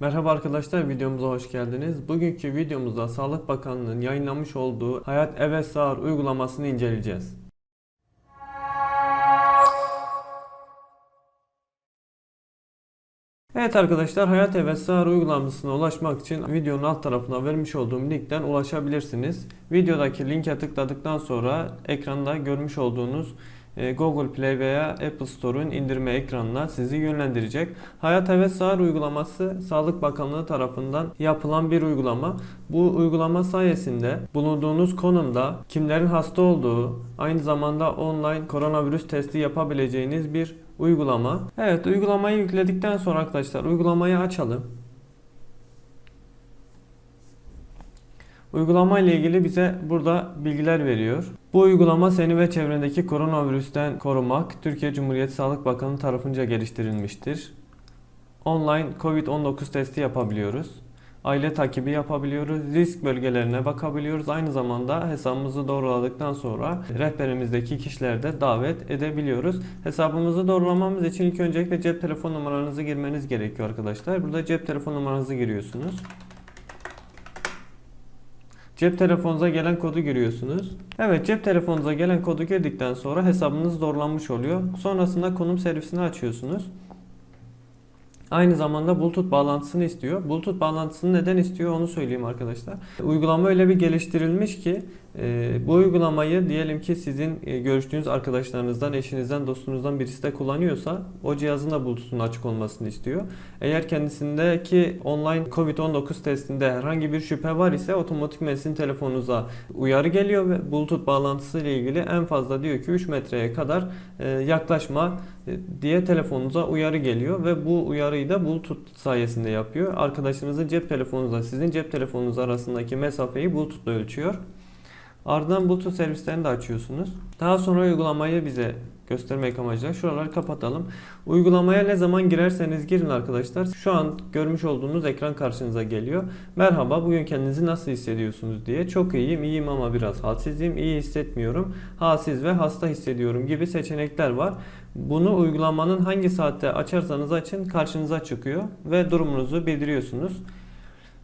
Merhaba arkadaşlar videomuza hoş geldiniz. Bugünkü videomuzda Sağlık Bakanlığı'nın yayınlamış olduğu Hayat Evet Sağır uygulamasını inceleyeceğiz. Evet arkadaşlar Hayat Evet Sağır uygulamasına ulaşmak için videonun alt tarafına vermiş olduğum linkten ulaşabilirsiniz. Videodaki linke tıkladıktan sonra ekranda görmüş olduğunuz Google Play veya Apple Store'un indirme ekranına sizi yönlendirecek. Hayat Evet Sağır uygulaması Sağlık Bakanlığı tarafından yapılan bir uygulama. Bu uygulama sayesinde bulunduğunuz konumda kimlerin hasta olduğu, aynı zamanda online koronavirüs testi yapabileceğiniz bir uygulama. Evet uygulamayı yükledikten sonra arkadaşlar uygulamayı açalım. Uygulama ile ilgili bize burada bilgiler veriyor. Bu uygulama seni ve çevrendeki koronavirüsten korumak Türkiye Cumhuriyeti Sağlık Bakanı tarafınca geliştirilmiştir. Online COVID-19 testi yapabiliyoruz. Aile takibi yapabiliyoruz. Risk bölgelerine bakabiliyoruz. Aynı zamanda hesabımızı doğruladıktan sonra rehberimizdeki kişileri de davet edebiliyoruz. Hesabımızı doğrulamamız için ilk öncelikle cep telefon numaranızı girmeniz gerekiyor arkadaşlar. Burada cep telefon numaranızı giriyorsunuz. Cep telefonunuza gelen kodu giriyorsunuz. Evet cep telefonunuza gelen kodu girdikten sonra hesabınız doğrulanmış oluyor. Sonrasında konum servisini açıyorsunuz. Aynı zamanda Bluetooth bağlantısını istiyor. Bluetooth bağlantısını neden istiyor onu söyleyeyim arkadaşlar. Uygulama öyle bir geliştirilmiş ki e, bu uygulamayı diyelim ki sizin e, görüştüğünüz arkadaşlarınızdan, eşinizden, dostunuzdan birisi de kullanıyorsa o cihazın da Bluetooth'un açık olmasını istiyor. Eğer kendisindeki online COVID-19 testinde herhangi bir şüphe var ise otomatikman sizin telefonunuza uyarı geliyor ve Bluetooth bağlantısı ile ilgili en fazla diyor ki 3 metreye kadar e, yaklaşma diye telefonunuza uyarı geliyor ve bu uyarıyı da Bluetooth sayesinde yapıyor. Arkadaşınızın cep telefonunuzla sizin cep telefonunuz arasındaki mesafeyi Bluetooth'la ölçüyor. Ardından Bluetooth servislerini de açıyorsunuz. Daha sonra uygulamayı bize göstermek amacıyla şuraları kapatalım. Uygulamaya ne zaman girerseniz girin arkadaşlar. Şu an görmüş olduğunuz ekran karşınıza geliyor. Merhaba bugün kendinizi nasıl hissediyorsunuz diye. Çok iyiyim, iyiyim ama biraz halsizim, iyi hissetmiyorum, halsiz ve hasta hissediyorum gibi seçenekler var. Bunu uygulamanın hangi saatte açarsanız açın karşınıza çıkıyor ve durumunuzu bildiriyorsunuz.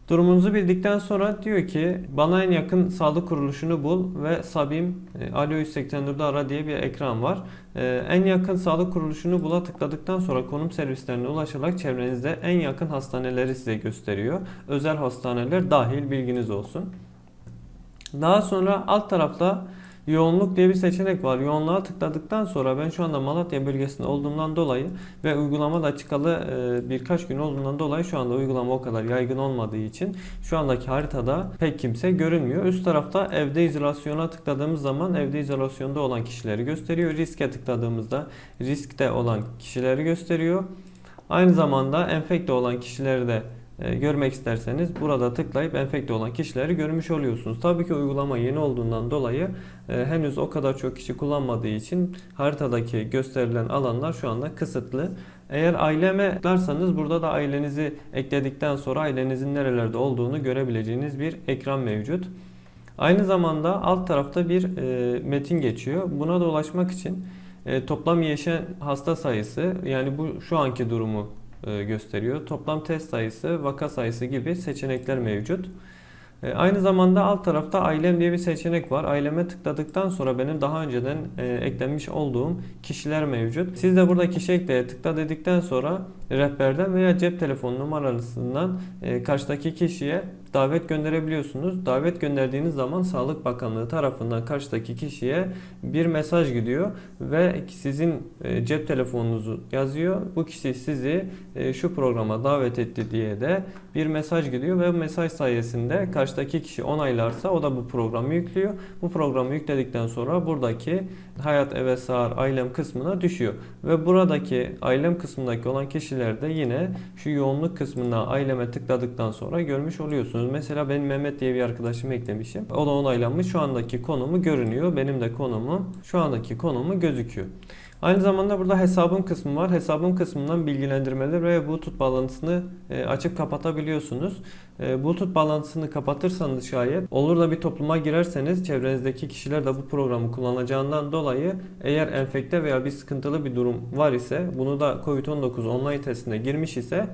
Durumunuzu bildikten sonra diyor ki bana en yakın sağlık kuruluşunu bul ve Sabim e, Alo 184'ü ara diye bir ekran var. E, en yakın sağlık kuruluşunu bula tıkladıktan sonra konum servislerine ulaşarak çevrenizde en yakın hastaneleri size gösteriyor. Özel hastaneler dahil bilginiz olsun. Daha sonra alt tarafta yoğunluk diye bir seçenek var. Yoğunluğa tıkladıktan sonra ben şu anda Malatya bölgesinde olduğumdan dolayı ve uygulama da çıkalı e, birkaç gün olduğundan dolayı şu anda uygulama o kadar yaygın olmadığı için şu andaki haritada pek kimse görünmüyor. Üst tarafta evde izolasyona tıkladığımız zaman evde izolasyonda olan kişileri gösteriyor. Riske tıkladığımızda riskte olan kişileri gösteriyor. Aynı zamanda enfekte olan kişileri de e, görmek isterseniz burada tıklayıp enfekte olan kişileri görmüş oluyorsunuz. Tabii ki uygulama yeni olduğundan dolayı e, henüz o kadar çok kişi kullanmadığı için haritadaki gösterilen alanlar şu anda kısıtlı. Eğer aileme tıklarsanız burada da ailenizi ekledikten sonra ailenizin nerelerde olduğunu görebileceğiniz bir ekran mevcut. Aynı zamanda alt tarafta bir e, metin geçiyor. Buna da ulaşmak için e, toplam yaşayan hasta sayısı yani bu şu anki durumu gösteriyor. Toplam test sayısı, vaka sayısı gibi seçenekler mevcut. E, Aynı zamanda alt tarafta ailem diye bir seçenek var. Aileme tıkladıktan sonra benim daha önceden e, eklenmiş olduğum kişiler mevcut. Siz de burada kişi ekleye tıkla dedikten sonra rehberden veya cep telefonu numarasından e, karşıdaki kişiye davet gönderebiliyorsunuz. Davet gönderdiğiniz zaman Sağlık Bakanlığı tarafından karşıdaki kişiye bir mesaj gidiyor ve sizin e, cep telefonunuzu yazıyor. Bu kişi sizi e, şu programa davet etti diye de bir mesaj gidiyor ve mesaj sayesinde karşıdaki kişi onaylarsa o da bu programı yüklüyor. Bu programı yükledikten sonra buradaki Hayat Evet Sağır Ailem kısmına düşüyor. Ve buradaki ailem kısmındaki olan kişiler de yine şu yoğunluk kısmına aileme tıkladıktan sonra görmüş oluyorsunuz. Mesela ben Mehmet diye bir arkadaşımı eklemişim. O da onaylanmış. Şu andaki konumu görünüyor. Benim de konumum şu andaki konumu gözüküyor. Aynı zamanda burada hesabım kısmı var. Hesabım kısmından bilgilendirmeler ve Bluetooth bağlantısını e, açıp kapatabiliyorsunuz. E, Bluetooth bağlantısını kapatırsanız şayet olur da bir topluma girerseniz çevrenizdeki kişiler de bu programı kullanacağından dolayı eğer enfekte veya bir sıkıntılı bir durum var ise bunu da COVID-19 online testine girmiş ise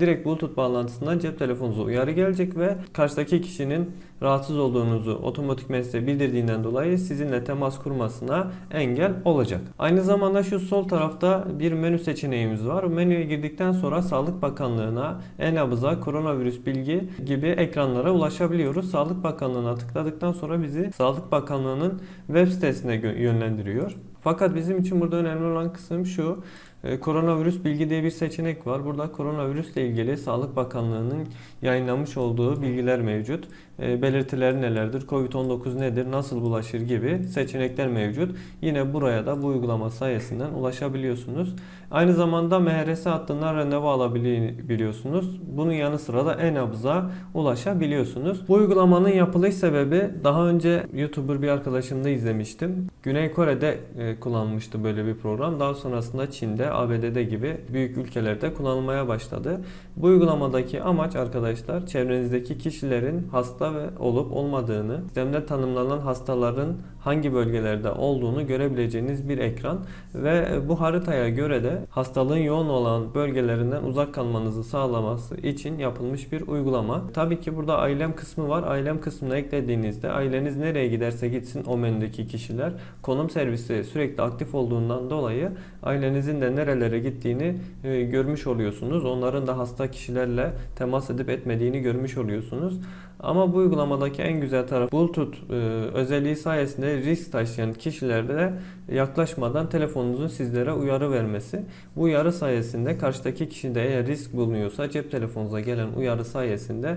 direkt Bluetooth bağlantısından cep telefonunuza uyarı gelecek ve karşıdaki kişinin rahatsız olduğunuzu otomatikman size bildirdiğinden dolayı sizinle temas kurmasına engel olacak. Aynı zamanda şu sol tarafta bir menü seçeneğimiz var. Menüye girdikten sonra Sağlık Bakanlığı'na, e-nabıza, koronavirüs bilgi gibi ekranlara ulaşabiliyoruz. Sağlık Bakanlığı'na tıkladıktan sonra bizi Sağlık Bakanlığı'nın web sitesine yönlendiriyor. Fakat bizim için burada önemli olan kısım şu. E, Koronavirüs bilgi diye bir seçenek var. Burada koronavirüsle ilgili Sağlık Bakanlığı'nın yayınlamış olduğu bilgiler mevcut. E, Belirtileri nelerdir? Covid-19 nedir? Nasıl bulaşır gibi seçenekler mevcut. Yine buraya da bu uygulama sayesinden ulaşabiliyorsunuz. Aynı zamanda MHRS hattından randevu alabiliyorsunuz. Bunun yanı sıra da e-nabıza ulaşabiliyorsunuz. Bu uygulamanın yapılış sebebi daha önce YouTuber bir arkadaşımda izlemiştim. Güney Kore'de e, kullanmıştı böyle bir program. Daha sonrasında Çin'de, ABD'de gibi büyük ülkelerde kullanılmaya başladı. Bu uygulamadaki amaç arkadaşlar çevrenizdeki kişilerin hasta ve olup olmadığını, sistemde tanımlanan hastaların hangi bölgelerde olduğunu görebileceğiniz bir ekran ve bu haritaya göre de hastalığın yoğun olan bölgelerinden uzak kalmanızı sağlaması için yapılmış bir uygulama. Tabii ki burada ailem kısmı var. Ailem kısmına eklediğinizde aileniz nereye giderse gitsin o menüdeki kişiler konum servisi sürekli aktif olduğundan dolayı ailenizin de nerelere gittiğini e, görmüş oluyorsunuz. Onların da hasta kişilerle temas edip etmediğini görmüş oluyorsunuz. Ama bu uygulamadaki en güzel taraf Bluetooth e, özelliği sayesinde risk taşıyan kişilerde yaklaşmadan telefonunuzun sizlere uyarı vermesi. Bu uyarı sayesinde karşıdaki kişide eğer risk bulunuyorsa cep telefonunuza gelen uyarı sayesinde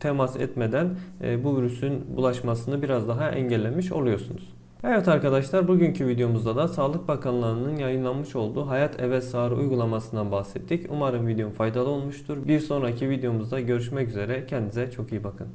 temas etmeden e, bu virüsün bulaşmasını biraz daha engellemiş oluyorsunuz. Evet arkadaşlar bugünkü videomuzda da Sağlık Bakanlığı'nın yayınlanmış olduğu Hayat Evet Sağır uygulamasından bahsettik. Umarım videom faydalı olmuştur. Bir sonraki videomuzda görüşmek üzere. Kendinize çok iyi bakın.